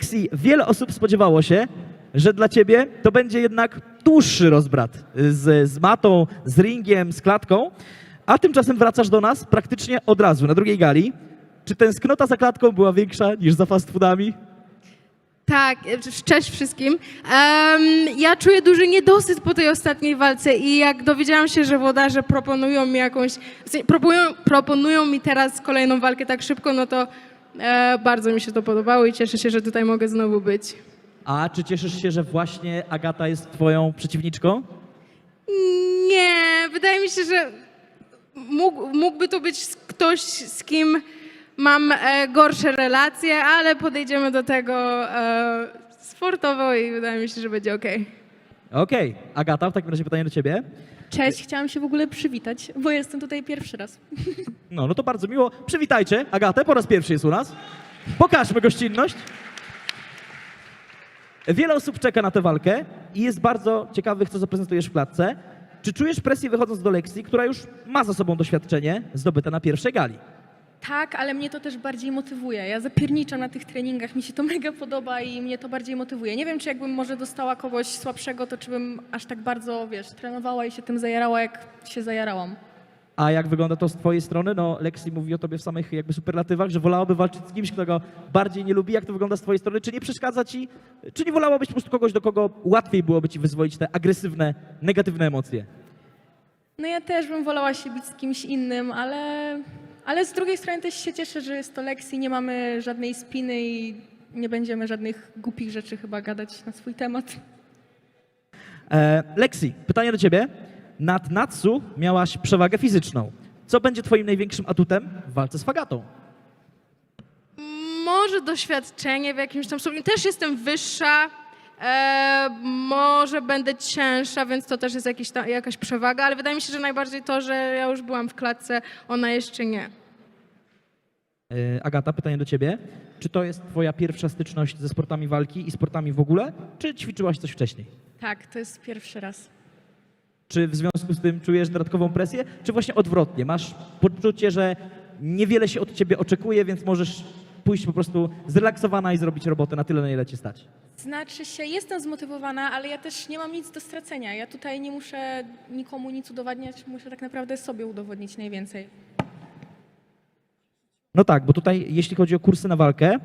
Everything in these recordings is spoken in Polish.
Lexi, wiele osób spodziewało się, że dla ciebie to będzie jednak dłuższy rozbrat z, z matą, z ringiem, z klatką, a tymczasem wracasz do nas praktycznie od razu, na drugiej gali. Czy tęsknota za klatką była większa niż za fast foodami? Tak, cześć wszystkim. Em, ja czuję duży niedosyt po tej ostatniej walce i jak dowiedziałam się, że włodarze proponują mi jakąś, proponują, proponują mi teraz kolejną walkę tak szybko, no to e, bardzo mi się to podobało i cieszę się, że tutaj mogę znowu być. A czy cieszysz się, że właśnie Agata jest twoją przeciwniczką? Nie, wydaje mi się, że mógł, mógłby to być ktoś, z kim mam e, gorsze relacje, ale podejdziemy do tego e, sportowo i wydaje mi się, że będzie okej. Okej, Agata, w takim razie pytanie do ciebie. Cześć, chciałam się w ogóle przywitać, bo jestem tutaj pierwszy raz. No, no to bardzo miło. Przywitajcie Agatę, po raz pierwszy jest u nas. Pokażmy gościnność. Wiele osób czeka na tę walkę i jest bardzo ciekawych, co zaprezentujesz w klatce. Czy czujesz presję wychodząc do lekcji, która już ma za sobą doświadczenie zdobyte na pierwszej gali? Tak, ale mnie to też bardziej motywuje. Ja zapierniczam na tych treningach, mi się to mega podoba i mnie to bardziej motywuje. Nie wiem, czy jakbym może dostała kogoś słabszego, to czy bym aż tak bardzo, wiesz, trenowała i się tym zajarała, jak się zajarałam. A jak wygląda to z twojej strony? No, Lexi mówi o tobie w samych jakby superlatywach, że wolałaby walczyć z kimś, kto go bardziej nie lubi. Jak to wygląda z twojej strony? Czy nie przeszkadza ci? Czy nie wolałabyś po prostu kogoś, do kogo łatwiej byłoby ci wyzwolić te agresywne, negatywne emocje? No ja też bym wolała się bić z kimś innym, ale, ale z drugiej strony też się cieszę, że jest to Lexi, nie mamy żadnej spiny i nie będziemy żadnych głupich rzeczy chyba gadać na swój temat. E, Lexi, pytanie do ciebie. Nad Natsu miałaś przewagę fizyczną. Co będzie twoim największym atutem w walce z Fagatą? Może doświadczenie w jakimś tam stopniu. Też jestem wyższa, e, może będę cięższa, więc to też jest jakiś ta, jakaś przewaga, ale wydaje mi się, że najbardziej to, że ja już byłam w klatce, ona jeszcze nie. E, Agata, pytanie do ciebie. Czy to jest twoja pierwsza styczność ze sportami walki i sportami w ogóle, czy ćwiczyłaś coś wcześniej? Tak, to jest pierwszy raz. Czy w związku z tym czujesz dodatkową presję, czy właśnie odwrotnie? Masz poczucie, że niewiele się od ciebie oczekuje, więc możesz pójść po prostu zrelaksowana i zrobić robotę na tyle, na ile cię stać? Znaczy się, jestem zmotywowana, ale ja też nie mam nic do stracenia. Ja tutaj nie muszę nikomu nic udowadniać, muszę tak naprawdę sobie udowodnić najwięcej. No tak, bo tutaj jeśli chodzi o kursy na walkę, e,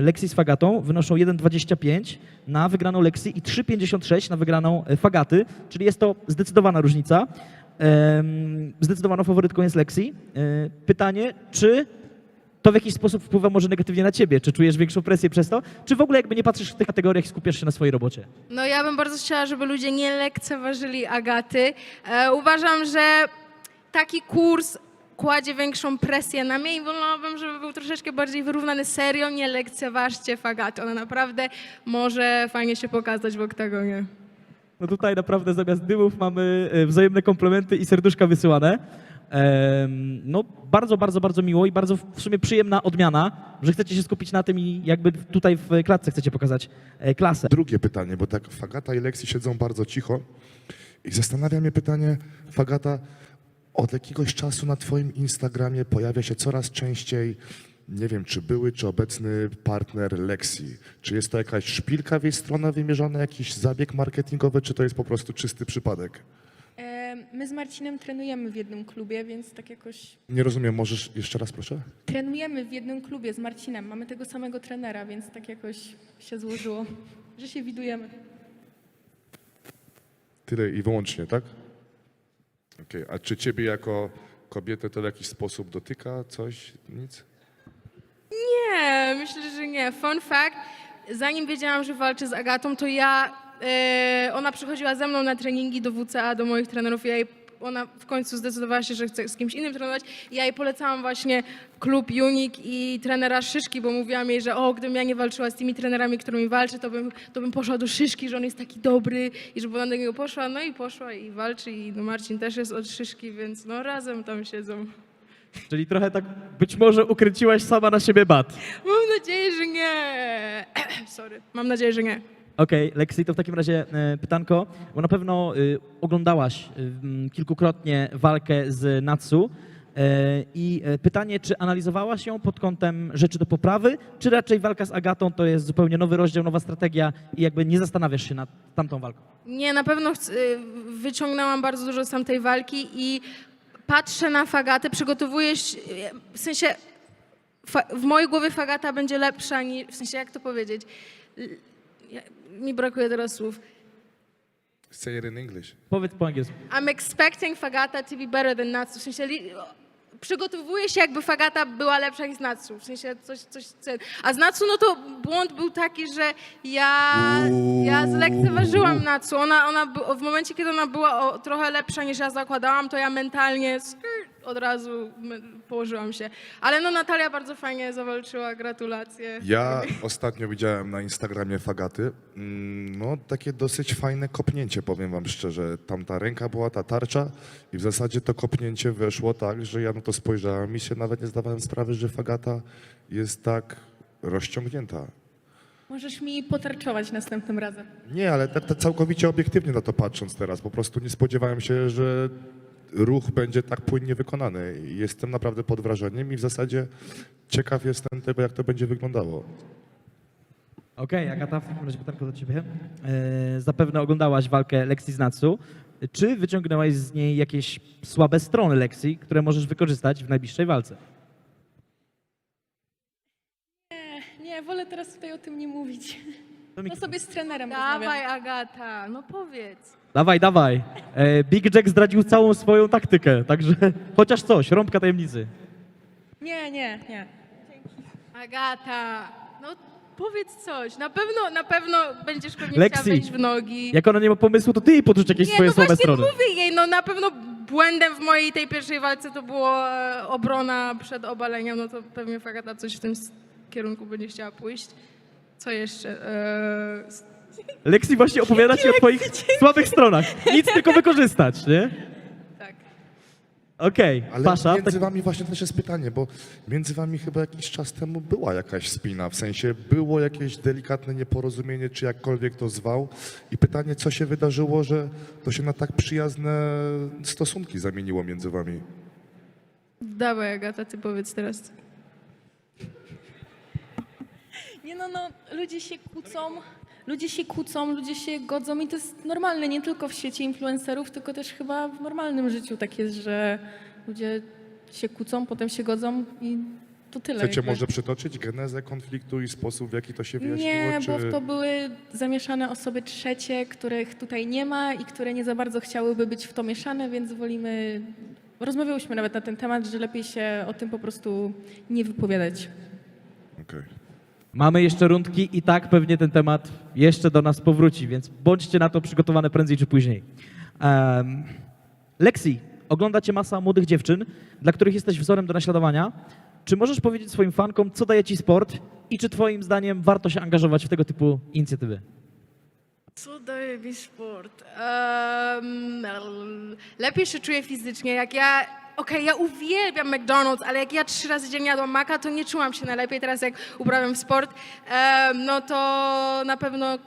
Lexi z Fagatą wynoszą 1,25 na wygraną Lexi i 3,56 na wygraną e, Fagaty, czyli jest to zdecydowana różnica. Zdecydowaną faworytką jest Lexi. E, Pytanie, czy to w jakiś sposób wpływa może negatywnie na ciebie? Czy czujesz większą presję przez to? Czy w ogóle jakby nie patrzysz w tych kategoriach i skupiasz się na swojej robocie? No ja bym bardzo chciała, żeby ludzie nie lekceważyli Agaty. E, uważam, że taki kurs kładzie większą presję na mnie i wolałabym, żeby był troszeczkę bardziej wyrównany. Serio, nie lekceważcie Fagaty. Ona naprawdę może fajnie się pokazać w oktagonie. No tutaj naprawdę zamiast dymów mamy e, wzajemne komplementy i serduszka wysyłane. No bardzo, bardzo, bardzo miło i bardzo w sumie przyjemna odmiana, że chcecie się skupić na tym i jakby tutaj w klatce chcecie pokazać e, klasę. Drugie pytanie, bo tak Fagata i Lexi siedzą bardzo cicho i zastanawia mnie pytanie, Fagata, od jakiegoś czasu na twoim Instagramie pojawia się coraz częściej, nie wiem, czy były, czy obecny partner Lexi. Czy jest to jakaś szpilka w jej stronę wymierzona, jakiś zabieg marketingowy, czy to jest po prostu czysty przypadek? My z Marcinem trenujemy w jednym klubie, więc tak jakoś... Nie rozumiem, możesz jeszcze raz proszę? Trenujemy w jednym klubie z Marcinem, mamy tego samego trenera, więc tak jakoś się złożyło, że się widujemy. Tyle i wyłącznie, tak? Okej, a czy ciebie jako kobietę to w jakiś sposób dotyka coś? Nic? Nie, myślę, że nie. Fun fact, zanim wiedziałam, że walczę z Agatą, to ja, e, ona przychodziła ze mną na treningi do WCA, do moich trenerów. Ja jej, ona w końcu zdecydowała się, że chce z kimś innym trenować. Ja jej polecałam właśnie klub Unik i trenera Szyszki, bo mówiłam jej, że o, gdybym ja nie walczyła z tymi trenerami, którymi walczy, to bym, to bym poszła do Szyszki, że on jest taki dobry i żeby ona do niego poszła. No i poszła i walczy i no Marcin też jest od Szyszki, więc no razem tam siedzą. Czyli trochę tak być może ukręciłaś sama na siebie bat. Mam nadzieję, że nie. Sorry. Mam nadzieję, że nie. Okej, Lexi, to w takim razie e, pytanko, bo na pewno y, oglądałaś y, kilkukrotnie walkę z Natsu. E, I e, pytanie, czy analizowałaś ją pod kątem rzeczy do poprawy, czy raczej walka z Agatą to jest zupełnie nowy rozdział, nowa strategia i jakby nie zastanawiasz się nad tamtą walką? Nie, na pewno y, wyciągnęłam bardzo dużo z tamtej walki i patrzę na Fagatę, przygotowuję się, w sensie w mojej głowie Fagata będzie lepsza niż, w sensie jak to powiedzieć, ja, mi brakuje teraz słów. Say it in English. Powiedz po angielsku. I'm expecting Fagata to be better than Natsu, w sensie li, przygotowuję się jakby Fagata była lepsza niż Natsu, w sensie coś, coś, coś. a z Natsu no to błąd był taki, że ja, ja zlekceważyłam Natsu, ona, ona by- w momencie, kiedy ona była o, trochę lepsza niż ja zakładałam, to ja mentalnie skrr, od razu położyłam się, ale no Natalia bardzo fajnie zawalczyła, gratulacje. Ja ostatnio widziałem na Instagramie Fagaty, mm, no takie dosyć fajne kopnięcie, powiem wam szczerze. Tamta ręka była ta tarcza i w zasadzie to kopnięcie weszło tak, że ja na to spojrzałem i się nawet nie zdawałem sprawy, że Fagata jest tak rozciągnięta. Możesz mi potarczować następnym razem. Nie, ale tak, tak całkowicie obiektywnie na to patrząc teraz, po prostu nie spodziewałem się, że ruch będzie tak płynnie wykonany. Jestem naprawdę pod wrażeniem i w zasadzie ciekaw jestem tego, jak to będzie wyglądało. Okej, Agata, w takim razie pytanko do ciebie. E, zapewne oglądałaś walkę Lexi z Natsu. Czy wyciągnęłaś z niej jakieś słabe strony Lexi, które możesz wykorzystać w najbliższej walce? Nie, wolę teraz tutaj o tym nie mówić. To No sobie z trenerem Dawaj rozmawiam. Agata, no powiedz. Dawaj, dawaj. E, Big Jack zdradził całą swoją taktykę, także chociaż coś, rąbka tajemnicy. Nie, nie, nie. Agata, no powiedz coś. Na pewno, na pewno będziesz pewnie Lexi, chciała wejść w nogi. Jak ona nie ma pomysłu, to ty jej podrzuć jakieś nie, swoje no słabe właśnie strony. mówię jej, no na pewno błędem w mojej tej pierwszej walce to było e, obrona przed obaleniem, no to pewnie Agata coś w tym s- kierunku będzie chciała pójść. Co jeszcze? E, s- Lexi właśnie opowiada ci o twoich słabych stronach. Nic tylko wykorzystać, nie? tak. Okej, Ale Pasza. między Tak, wami właśnie też jest pytanie, bo między wami chyba jakiś czas temu była jakaś spina, w sensie było jakieś delikatne nieporozumienie, czy jakkolwiek to zwał. I pytanie, co się wydarzyło, że to się na tak przyjazne stosunki zamieniło między wami? Dawaj Agata, ty powiedz teraz. Nie no, no, ludzie się kłócą, ludzie się kłócą, ludzie się godzą i to jest normalne, nie tylko w świecie influencerów, tylko też chyba w normalnym życiu tak jest, że ludzie się kłócą, potem się godzą i to tyle. Chcecie jakby. może przytoczyć genezę konfliktu i sposób, w jaki to się wyjaśniło? Nie, czy... bo to były zamieszane osoby trzecie, których tutaj nie ma i które nie za bardzo chciałyby być w to mieszane, więc wolimy. Rozmawiałyśmy nawet na ten temat, że lepiej się o tym po prostu nie wypowiadać. Okej. Mamy jeszcze rundki i tak pewnie ten temat jeszcze do nas powróci, więc bądźcie na to przygotowane prędzej czy później. Um, Lexi, ogląda cię masa młodych dziewczyn, dla których jesteś wzorem do naśladowania. Czy możesz powiedzieć swoim fankom, co daje ci sport i czy twoim zdaniem warto się angażować w tego typu inicjatywy? Co daje mi sport? Em, lepiej się czuję fizycznie. Jak ja. Okej, ja uwielbiam McDonald's, ale jak ja trzy razy dziennie jadłam maka, to nie czułam się najlepiej. Teraz jak uprawiam sport, no to na pewno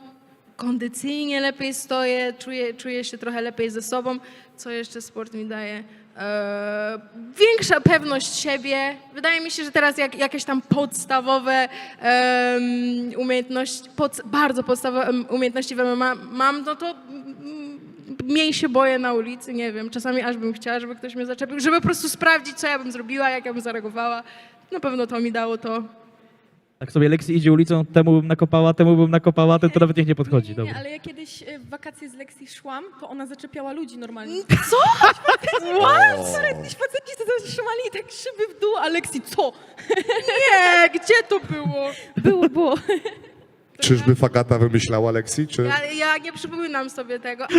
kondycyjnie lepiej stoję, czuję, czuję się trochę lepiej ze sobą. Co jeszcze sport mi daje? E, większa pewność siebie. Wydaje mi się, że teraz jak, jakieś tam podstawowe umiejętności, pod, bardzo podstawowe umiejętności w MMA mam, no to mniej się boję na ulicy, nie wiem. Czasami aż bym chciała, żeby ktoś mnie zaczepił, żeby po prostu sprawdzić, co ja bym zrobiła, jak ja bym zareagowała. Na pewno to mi dało to. Tak sobie Lexi idzie ulicą, temu bym nakopała, temu bym nakopała, ten to nawet niech nie podchodzi. Nie, nie, Dobra. ale ja kiedyś y, w wakacje z Lexi szłam, to ona zaczepiała ludzi normalnie. Co? What? Jakiś faceci to zatrzymali i tak szyby w dół, a Lexi co? Nie, gdzie to było? Było, było. Czyżby Fagata wymyślała Lexi, czy... Ja, ja nie przypominam sobie tego.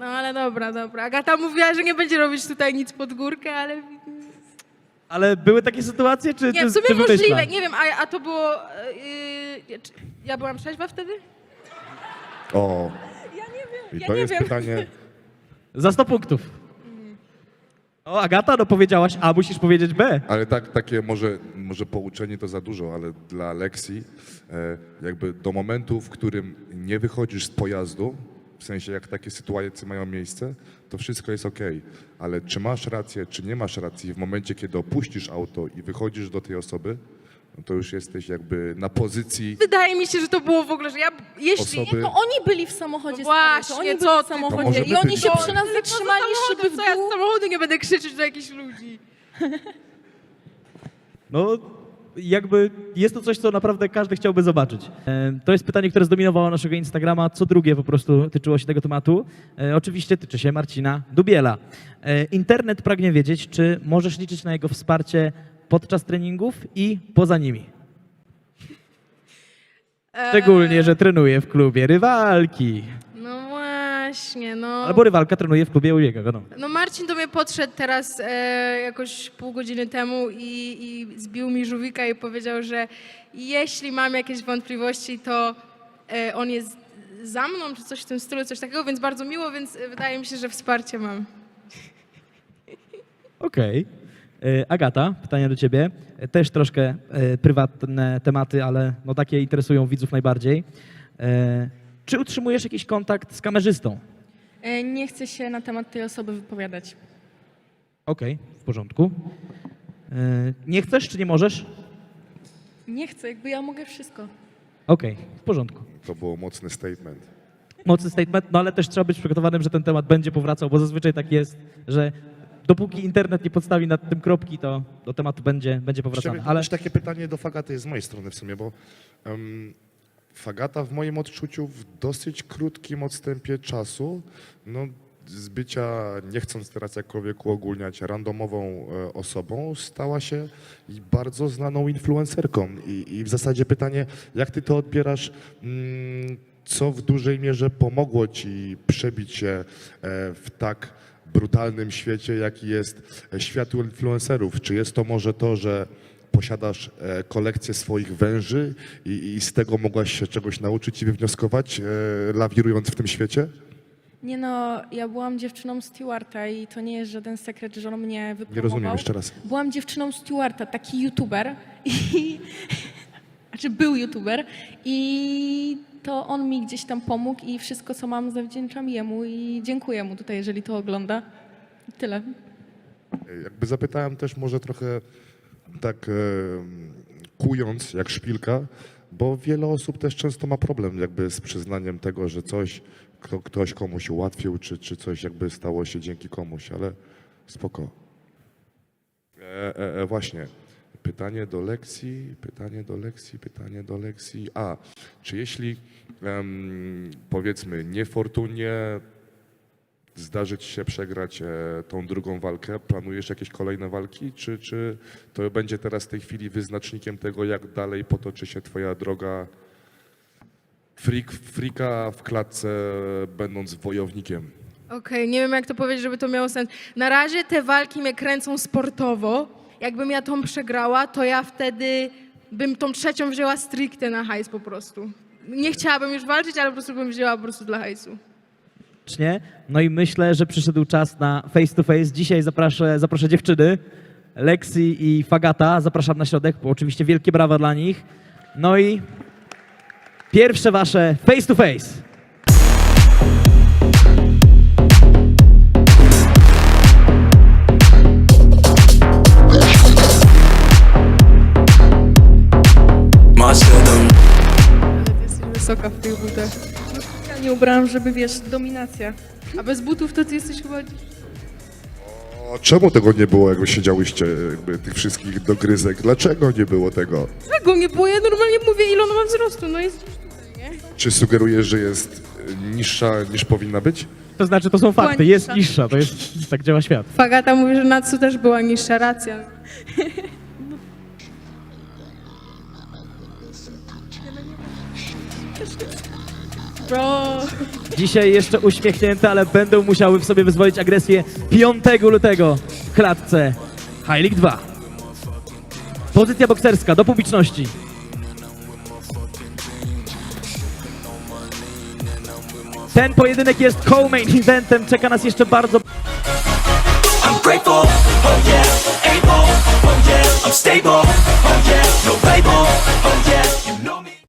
No ale dobra, dobra. Agata mówiła, że nie będzie robić tutaj nic pod górkę, ale Ale były takie sytuacje, czy nie, ty, w sumie ty możliwe. Nie wiem, a, a to było... Yy, czy- ja byłam trzeźwa wtedy? O, Ja nie wiem, i ja to nie jest wiem. pytanie... Za 100 punktów. O, Agata, no powiedziałaś A, musisz powiedzieć B. Ale tak, takie może, może pouczenie to za dużo, ale dla Lexi e, jakby do momentu, w którym nie wychodzisz z pojazdu, w sensie jak takie sytuacje mają miejsce, to wszystko jest ok, ale czy masz rację, czy nie masz racji w momencie, kiedy opuścisz auto i wychodzisz do tej osoby, to już jesteś jakby na pozycji Wydaje mi się, że to było w ogóle, że ja, jeśli... Osoby- To oni byli w samochodzie, No stary, właśnie, oni co byli w ty? To samochodzie może i oni się przy nas poza zatrzymali, żeby samochodem, w co ja z dół... samochodu nie będę krzyczeć do jakichś ludzi. No, jakby jest to coś, co naprawdę każdy chciałby zobaczyć. E, To jest pytanie, które zdominowało naszego Instagrama. Co drugie po prostu tyczyło się tego tematu. E, Oczywiście tyczy się Marcina Dubiela. E, Internet pragnie wiedzieć, czy możesz liczyć na jego wsparcie podczas treningów i poza nimi. Szczególnie, że trenuje w klubie rywalki. No właśnie, no. Albo rywalka trenuje w klubie Ujiego, wiadomo. No Marcin do mnie podszedł teraz e, jakoś pół godziny temu i, i zbił mi żółwika i powiedział, że jeśli mam jakieś wątpliwości, to e, on jest za mną, czy coś w tym stylu, coś takiego, więc bardzo miło, więc e, wydaje mi się, że wsparcie mam. Okej. E, Agata, pytanie do ciebie. Też troszkę e, prywatne tematy, ale no takie interesują widzów najbardziej. E, Czy utrzymujesz jakiś kontakt z kamerzystą? Nie chcę się na temat tej osoby wypowiadać. Okej, w porządku. Nie chcesz czy nie możesz? Nie chcę, jakby ja mogę wszystko. Okej, w porządku. to było mocny statement. Mocny statement, no ale też trzeba być przygotowanym, że ten temat będzie powracał, bo zazwyczaj tak jest, że dopóki internet nie podstawi nad tym kropki, to do tematu będzie, będzie. Chciałbym Ale też takie pytanie do Fagaty z mojej strony w sumie, bo em, Fagata w moim odczuciu w dosyć krótkim odstępie czasu, no z bycia, nie chcąc teraz jakkolwiek uogólniać, randomową e, osobą, stała się i bardzo znaną influencerką. I, I w zasadzie pytanie, jak ty to odbierasz, mm, co w dużej mierze pomogło ci przebić się e, w tak brutalnym świecie, jaki jest e, świat influencerów? Czy jest to może to, że posiadasz e, kolekcję swoich węży i, i z tego mogłaś się czegoś nauczyć i wywnioskować, e, lawirując w tym świecie? Nie no, ja byłam dziewczyną Stewarta i to nie jest żaden sekret, że on mnie Nie wypromował. rozumiem jeszcze raz. Byłam dziewczyną Stewarta, taki youtuber i... Znaczy był youtuber i to on mi gdzieś tam pomógł i wszystko, co mam, zawdzięczam jemu i dziękuję mu tutaj, jeżeli to ogląda. Tyle. Jakby zapytałem też może trochę tak e, kując jak szpilka, bo wiele osób też często ma problem jakby z przyznaniem tego, że coś kto, ktoś komuś ułatwił, czy, czy coś jakby stało się dzięki komuś, ale spoko. E, e, e, właśnie. Pytanie do lekcji, pytanie do lekcji, pytanie do lekcji. A, czy jeśli powiedzmy niefortunnie zdarzy ci się przegrać e, tą drugą walkę, planujesz jakieś kolejne walki, czy, czy to będzie teraz w tej chwili wyznacznikiem tego, jak dalej potoczy się twoja droga freak, freaka w klatce, będąc wojownikiem? Okej, nie wiem jak to powiedzieć, żeby to miało sens. Na razie te walki mnie kręcą sportowo. Jakbym ja tą przegrała, to ja wtedy bym tą trzecią wzięła stricte na hajs po prostu. Nie chciałabym już walczyć, ale po prostu bym wzięła po prostu dla hajsu. No i myślę, że przyszedł czas na face to face. Dzisiaj zaproszę, zaproszę dziewczyny, Lexi i Fagata. Zapraszam na środek, bo oczywiście wielkie brawa dla nich. No i pierwsze wasze face to face. Wysoka w tych butach. Ja nie ubrałam, żeby wiesz, dominacja. A bez butów to ty jesteś chyba... O, czemu tego nie było, jak wy siedziałyście, jakby tych wszystkich dogryzek? Dlaczego nie było tego? Czego nie było? Ja normalnie mówię, ile ona ma wzrostu. No jest tutaj, nie? Czy sugerujesz, że jest e, niższa niż powinna być? To znaczy, to są Była fakty. Jest niższa. niższa, to jest, tak działa świat. Fagata mówi, że Natsu też była niższa, racja. Bro. Dzisiaj jeszcze uśmiechnięte, ale będą musiały w sobie wyzwolić agresję 5 lutego w klatce High League 2. Pozycja bokserska do publiczności. Ten pojedynek jest co-main eventem, czeka nas jeszcze bardzo I'm grateful, oh yeah, able, oh yeah, I'm stable, oh yeah, no label,